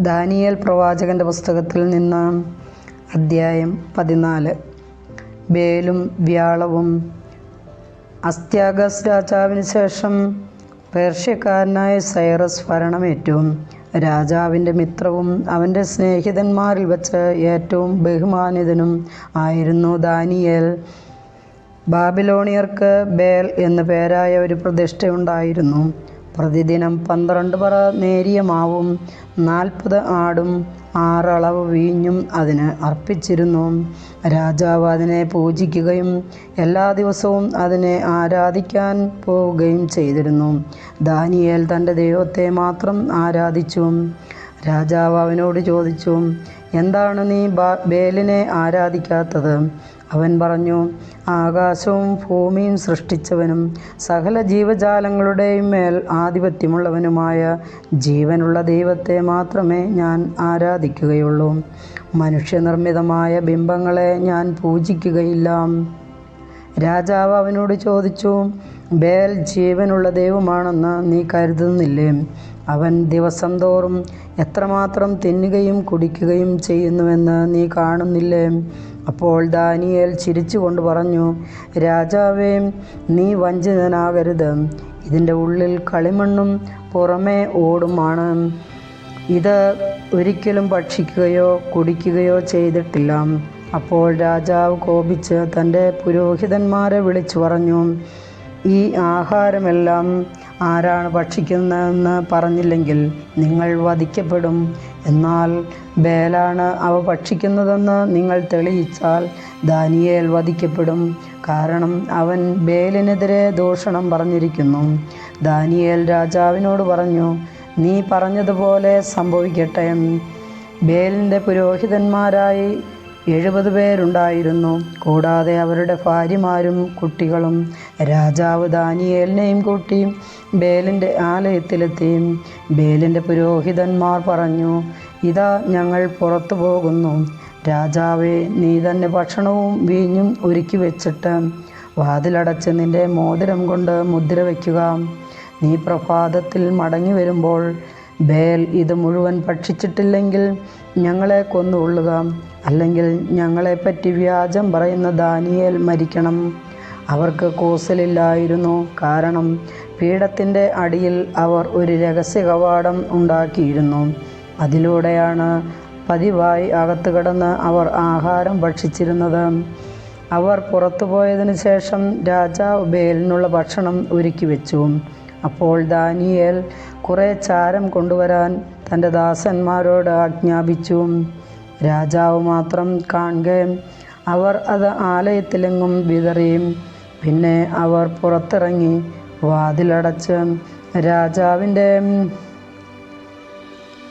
Daniel പ്രവാചകന്റെ പുസ്തകത്തിൽ നിന്ന് അദ്ധ്യായം പതിനാല്. ബേലും വ്യാളവും അസ്ത്യാഗസ് രാജാവിന് ശേഷം പേർഷ്യക്കാരനായ സൈറസ് ഭരണമേറ്റു. രാജാവിന്റെ മിത്രവും അവന്റെ സ്നേഹിതന്മാരിൽ വച്ച് ഏറ്റവും ബഹുമാനിതനും ആയിരുന്നു ദാനിയേൽ. ബാബിലോണിയർക്ക് ബേൽ എന്ന പേരായ ഒരു പ്രതിഷ്ഠയുണ്ടായിരുന്നു. പ്രതിദിനം പന്ത്രണ്ട് പറ നേരിയ മാവും നാൽപ്പത് ആടും ആറളവ് വീഞ്ഞും അതിന് അർപ്പിച്ചിരുന്നു. രാജാവ് അതിനെ പൂജിക്കുകയും എല്ലാ ദിവസവും അതിനെ ആരാധിക്കാൻ പോവുകയും ചെയ്തിരുന്നു. ദാനിയേൽ തന്റെ ദൈവത്തെ മാത്രം ആരാധിച്ചു. രാജാവ് അവനോട് ചോദിച്ചു എന്താണ് നീ ബേലിനെ ആരാധിക്കാത്തത്? അവൻ പറഞ്ഞു ആകാശവും ഭൂമിയും സൃഷ്ടിച്ചവനും സകല ജീവജാലങ്ങളുടെയും മേൽ ആധിപത്യമുള്ളവനുമായ ജീവനുള്ള ദൈവത്തെ മാത്രമേ ഞാൻ ആരാധിക്കുകയുള്ളൂ. മനുഷ്യനിർമ്മിതമായ ബിംബങ്ങളെ ഞാൻ പൂജിക്കുകയില്ല. രാജാവ് അവനോട് ചോദിച്ചു ബേൽ ജീവനുള്ള ദൈവമാണെന്ന് നീ കരുതുന്നില്ലേ? അവൻ ദിവസം തോറും എത്രമാത്രം തിന്നുകയും കുടിക്കുകയും ചെയ്യുന്നുവെന്ന് നീ കാണുന്നില്ലേ? അപ്പോൾ ദാനിയേൽ ചിരിച്ചുകൊണ്ട് പറഞ്ഞു രാജാവേ നീ വഞ്ചിതനാകരുത്. ഇതിന്റെ ഉള്ളിൽ കളിമണ്ണും പുറമേ ഓടുമാണ്. ഇത് ഒരിക്കലും ഭക്ഷിക്കുകയോ കുടിക്കുകയോ ചെയ്തിട്ടില്ല. അപ്പോൾ രാജാവ് കോപിച്ച് തന്റെ പുരോഹിതന്മാരെ വിളിച്ചു പറഞ്ഞു ഈ ആഹാരമെല്ലാം ആരാണ് ഭക്ഷിക്കുന്നതെന്ന് പറഞ്ഞില്ലെങ്കിൽ നിങ്ങൾ വധിക്കപ്പെടും. എന്നാൽ ബേലാണ് അവ ഭക്ഷിക്കുന്നതെന്ന് നിങ്ങൾ തെളിയിച്ചാൽ ദാനിയേൽ വധിക്കപ്പെടും. കാരണം അവൻ ബേലിനെതിരെ ദോഷണം പറഞ്ഞിരിക്കുന്നു. ദാനിയേൽ രാജാവിനോട് പറഞ്ഞു നീ പറഞ്ഞതുപോലെ സംഭവിക്കട്ടെ. ബേലിന്റെ പുരോഹിതന്മാരായി എഴുപത് പേരുണ്ടായിരുന്നു. കൂടാതെ അവരുടെ ഭാര്യമാരും കുട്ടികളും രാജാവ് ദാനിയേലിനെയും കൂട്ടി ബേലിന്റെ ആലയത്തിലെത്തി. ബേലിന്റെ പുരോഹിതന്മാർ പറഞ്ഞു ഇതാ ഞങ്ങൾ പുറത്തു പോകുന്നു. രാജാവെ നീ തന്നെ ഭക്ഷണവും വീഞ്ഞും ഒരുക്കി വെച്ചിട്ട് വാതിലടച്ച് നിന്റെ മോതിരം കൊണ്ട് മുദ്ര വയ്ക്കുക നീ പ്രഭാതത്തിൽ മടങ്ങി വരുമ്പോൾ ബേൽ ഇത് മുഴുവൻ ഭക്ഷിച്ചിട്ടില്ലെങ്കിൽ ഞങ്ങളെ കൊന്നുകൊള്ളുക. അല്ലെങ്കിൽ ഞങ്ങളെപ്പറ്റി വ്യാജം പറയുന്ന ദാനിയേൽ മരിക്കണം. അവർക്ക് കോസലില്ലായിരുന്നു. കാരണം പീഠത്തിന്റെ അടിയിൽ അവർ ഒരു രഹസ്യ കവാടം ഉണ്ടാക്കിയിരുന്നു. അതിലൂടെയാണ് പതിവായി അകത്ത് കിടന്ന് അവർ ആഹാരം ഭക്ഷിച്ചിരുന്നത്. അവർ പുറത്തു പോയതിനു ശേഷം രാജാവ് ബേലിനുള്ള ഭക്ഷണം ഒരുക്കി വെച്ചു. അപ്പോൾ ദാനിയേൽ കുറേ ചാരം കൊണ്ടുവരാൻ തന്റെ ദാസന്മാരോട് ആജ്ഞാപിച്ചു. രാജാവ് മാത്രം കാണുക അവർ അത് ആലയത്തിലെങ്ങും വിതറി പിന്നെ അവർ പുറത്തിറങ്ങി വാതിലടച്ച് രാജാവിന്റെ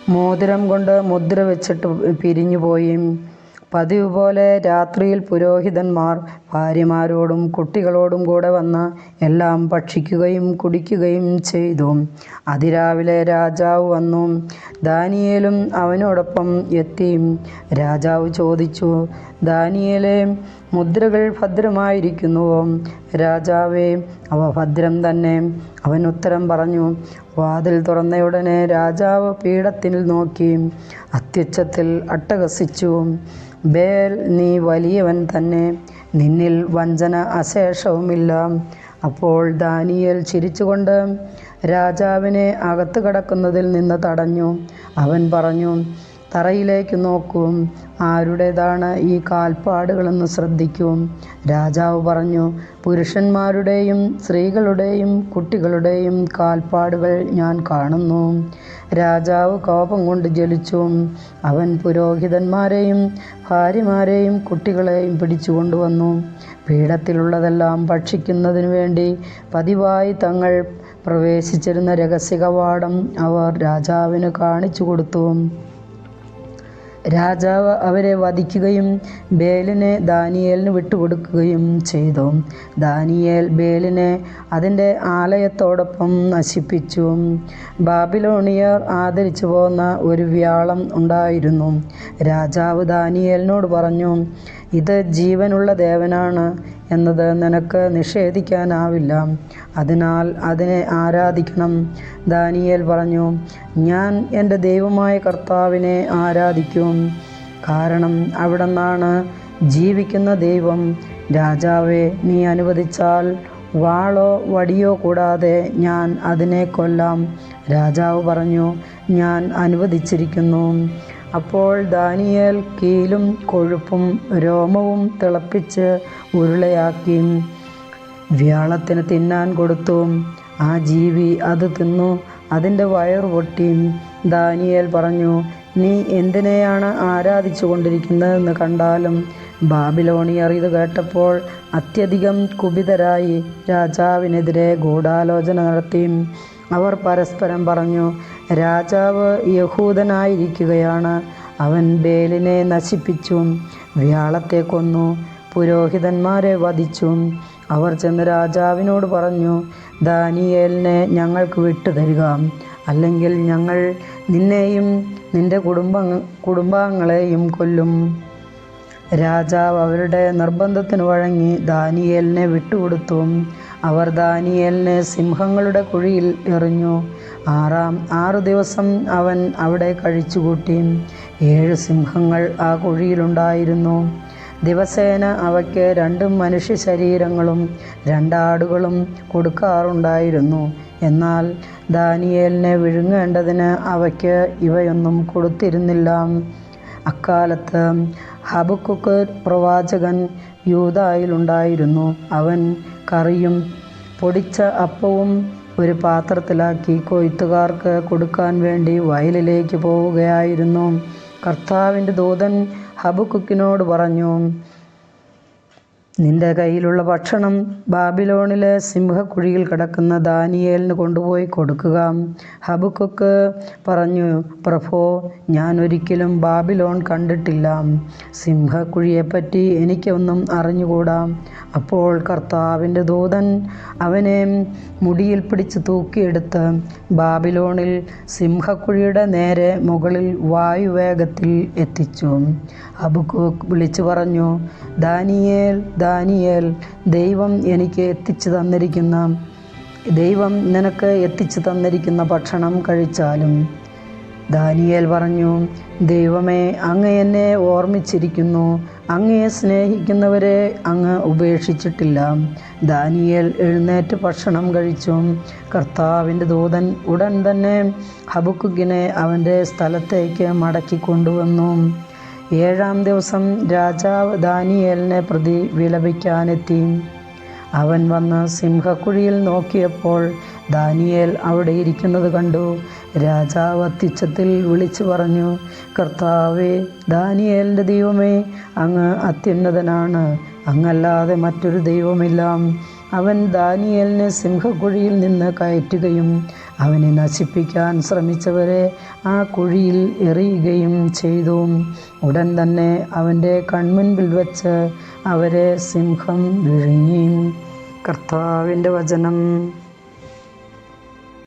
മോതിരം കൊണ്ട് മുദ്ര വെച്ചിട്ട് പിരിഞ്ഞുപോയി. പതിവ് പോലെ രാത്രിയിൽ പുരോഹിതന്മാർ ഭാര്യമാരോടും കുട്ടികളോടും കൂടെ വന്ന് എല്ലാം ഭക്ഷിക്കുകയും കുടിക്കുകയും ചെയ്തു. അതിരാവിലെ രാജാവ് വന്നു. ദാനിയേലും അവനോടൊപ്പം എത്തി. രാജാവ് ചോദിച്ചു ദാനിയേലെ മുദ്രകൾ ഭദ്രമായിരിക്കുന്നുവോ രാജാവേ അവ ഭദ്രം തന്നെ. അവൻ ഉത്തരം പറഞ്ഞു വാതിൽ തുറന്നയുടനെ രാജാവ് പീഠത്തിൽ നോക്കി അത്യുച്ചത്തിൽ അട്ടഹസിച്ചു. ബേൽ നീ വലിയവൻ തന്നെ. നിന്നിൽ വഞ്ചന അശേഷവുമില്ല. അപ്പോൾ ദാനിയൽ ചിരിച്ചുകൊണ്ട് രാജാവിനെ അകത്ത് കടക്കുന്നതിൽ നിന്ന് തടഞ്ഞു. അവൻ പറഞ്ഞു തറയിലേക്ക് നോക്കും. ആരുടേതാണ് ഈ കാൽപ്പാടുകളെന്ന് ശ്രദ്ധിക്കും. രാജാവ് പറഞ്ഞു പുരുഷന്മാരുടെയും സ്ത്രീകളുടെയും കുട്ടികളുടെയും കാൽപ്പാടുകൾ ഞാൻ കാണുന്നു. രാജാവ് കോപം കൊണ്ട് ജലിച്ചു അവൻ പുരോഹിതന്മാരെയും ഭാര്യമാരെയും കുട്ടികളെയും പിടിച്ചുകൊണ്ടുവന്നു പീഠത്തിലുള്ളതെല്ലാം ഭക്ഷിക്കുന്നതിനു വേണ്ടി പതിവായി തങ്ങൾ പ്രവേശിച്ചിരുന്ന രഹസ്യ കവാടം അവർ രാജാവിന് കാണിച്ചു കൊടുത്തു. രാജാവ് അവരെ വധിക്കുകയും ബേലിനെ ദാനിയേലിന് വിട്ടുകൊടുക്കുകയും ചെയ്തു. ദാനിയേൽ ബേലിനെ അതിന്റെ ആലയത്തോടൊപ്പം നശിപ്പിച്ചു. ബാബിലോണിയർ ആദരിച്ചു പോന്ന ഒരു വ്യാളം ഉണ്ടായിരുന്നു. രാജാവ് ദാനിയേലിനോട് പറഞ്ഞു ഇത് ജീവനുള്ള ദേവനാണ് എന്നത് നിനക്ക് നിഷേധിക്കാനാവില്ല. അതിനാൽ അതിനെ ആരാധിക്കണം. ദാനിയേൽ പറഞ്ഞു ഞാൻ എന്റെ ദൈവമായ കർത്താവിനെ ആരാധിക്കും. കാരണം അവിടുന്നാണ് ജീവിക്കുന്ന ദൈവം. രാജാവെ നീ അനുവദിച്ചാൽ വാളോ വടിയോ കൂടാതെ ഞാൻ അതിനെ കൊല്ലാം. രാജാവ് പറഞ്ഞു ഞാൻ അനുവദിച്ചിരിക്കുന്നു. അപ്പോൾ ദാനിയേൽ കീലും കൊഴുപ്പും രോമവും തിളപ്പിച്ച് ഉരുളയാക്കി. വ്യാളത്തിന് തിന്നാൻ കൊടുത്തു. ആ ജീവി അത് തിന്നു അതിന്റെ വയറ് പൊട്ടി. ദാനിയേൽ പറഞ്ഞു നീ എന്തിനെയാണ് ആരാധിച്ചു കൊണ്ടിരിക്കുന്നതെന്ന് കണ്ടാലും ബാബിലോണിയർ ഇത് കേട്ടപ്പോൾ അത്യധികം കുപിതരായി രാജാവിനെതിരെ ഗൂഢാലോചന നടത്തി. അവർ പരസ്പരം പറഞ്ഞു രാജാവ് യഹൂദനായിരിക്കുകയാണ്. അവൻ ബേലിനെ നശിപ്പിച്ചു വ്യാളത്തെ കൊന്നു പുരോഹിതന്മാരെ വധിച്ചു. അവർ ചെന്ന് രാജാവിനോട് പറഞ്ഞു ദാനിയേലിനെ ഞങ്ങൾക്ക് വിട്ടുതരിക. അല്ലെങ്കിൽ ഞങ്ങൾ നിന്നെയും നിന്റെ കുടുംബ കുടുംബാംഗങ്ങളെയും കൊല്ലും. രാജാവ് അവരുടെ നിർബന്ധത്തിന് വഴങ്ങി ദാനിയേലിനെ വിട്ടുകൊടുത്തു. അവർ ദാനിയലിനെ സിംഹങ്ങളുടെ കുഴിയിൽ എറിഞ്ഞു. ആറാം ആറു ദിവസം അവൻ അവിടെ കഴിച്ചുകൂട്ടി. ഏഴ് സിംഹങ്ങൾ ആ കുഴിയിലുണ്ടായിരുന്നു. ദിവസേന അവയ്ക്ക് രണ്ട് മനുഷ്യ ശരീരങ്ങളും രണ്ടാടുകളും കൊടുക്കാറുണ്ടായിരുന്നു. എന്നാൽ ദാനിയേലിനെ വിഴുങ്ങേണ്ടതിന് അവയ്ക്ക് ഇവയൊന്നും കൊടുത്തിരുന്നില്ല. അക്കാലത്ത് ഹബക്കുക്ക് പ്രവാചകൻ യൂതായിലുണ്ടായിരുന്നു അവൻ കറിയും പൊടിച്ച അപ്പവും ഒരു പാത്രത്തിലാക്കി കൊയ്ത്തുകാർക്ക് കൊടുക്കാൻ വേണ്ടി വയലിലേക്ക് പോവുകയായിരുന്നു. കർത്താവിന്റെ ദൂതൻ ഹബക്കുക്കിനോട് പറഞ്ഞു നിന്റെ കയ്യിലുള്ള ഭക്ഷണം ബാബിലോണിലെ സിംഹക്കുഴിയിൽ കിടക്കുന്ന ദാനിയേലിന് കൊണ്ടുപോയി കൊടുക്കുക. ഹബുക്കുക്ക് പറഞ്ഞു പ്രഭോ ഞാൻ ഒരിക്കലും ബാബിലോൺ കണ്ടിട്ടില്ല. സിംഹക്കുഴിയെപ്പറ്റി എനിക്കൊന്നും അറിഞ്ഞുകൂടാ. അപ്പോൾ കർത്താവിന്റെ ദൂതൻ അവനെ മുടിയിൽ പിടിച്ച് തൂക്കിയെടുത്ത് ബാബിലോണിൽ സിംഹക്കുഴിയുടെ നേരെ മുകളിൽ വായുവേഗത്തിൽ എത്തിച്ചു. ഹബുക്കുക്ക് വിളിച്ചു പറഞ്ഞു ദാനിയേൽ ദാനിയേൽ ദൈവം എനിക്ക് എത്തിച്ചു തന്നിരിക്കുന്ന ദൈവം നിനക്ക് എത്തിച്ചു തന്നിരിക്കുന്ന ഭക്ഷണം കഴിച്ചാലും. ദാനിയേൽ പറഞ്ഞു ദൈവമേ അങ്ങ് എന്നെ ഓർമ്മിച്ചിരിക്കുന്നു. അങ്ങയെ സ്നേഹിക്കുന്നവരെ അങ്ങ് ഉപേക്ഷിച്ചിട്ടില്ല. ദാനിയേൽ എഴുന്നേറ്റ് ഭക്ഷണം കഴിച്ചു. കർത്താവിന്റെ ദൂതൻ ഉടൻ തന്നെ ഹബുക്കുക്കിനെ അവന്റെ സ്ഥലത്തേക്ക് മടക്കി കൊണ്ടുവന്നു. ഏഴാം ദിവസം രാജാവ് ദാനിയേലിനെ പ്രതി വിലപിക്കാനെത്തി. അവൻ വന്ന് സിംഹക്കുഴിയിൽ നോക്കിയപ്പോൾ ദാനിയേൽ അവിടെ ഇരിക്കുന്നത് കണ്ടു. രാജാവ് അത്യുച്ചത്തിൽ വിളിച്ചു പറഞ്ഞു കർത്താവേ ദാനിയേലിന്റെ ദൈവമേ അങ്ങ് അത്യുന്നതനാണ്. അങ്ങല്ലാതെ മറ്റൊരു ദൈവമില്ല. അവൻ ദാനിയലിനെ സിംഹക്കുഴിയിൽ നിന്ന് കയറ്റുകയും അവനെ നശിപ്പിക്കാൻ ശ്രമിച്ചവരെ ആ കുഴിയിൽ എറിയുകയും ചെയ്തു. ഉടൻ തന്നെ അവന്റെ കൺമുൻപിൽ വച്ച് അവരെ സിംഹം വിഴുങ്ങി. കർത്താവിന്റെ വചനം.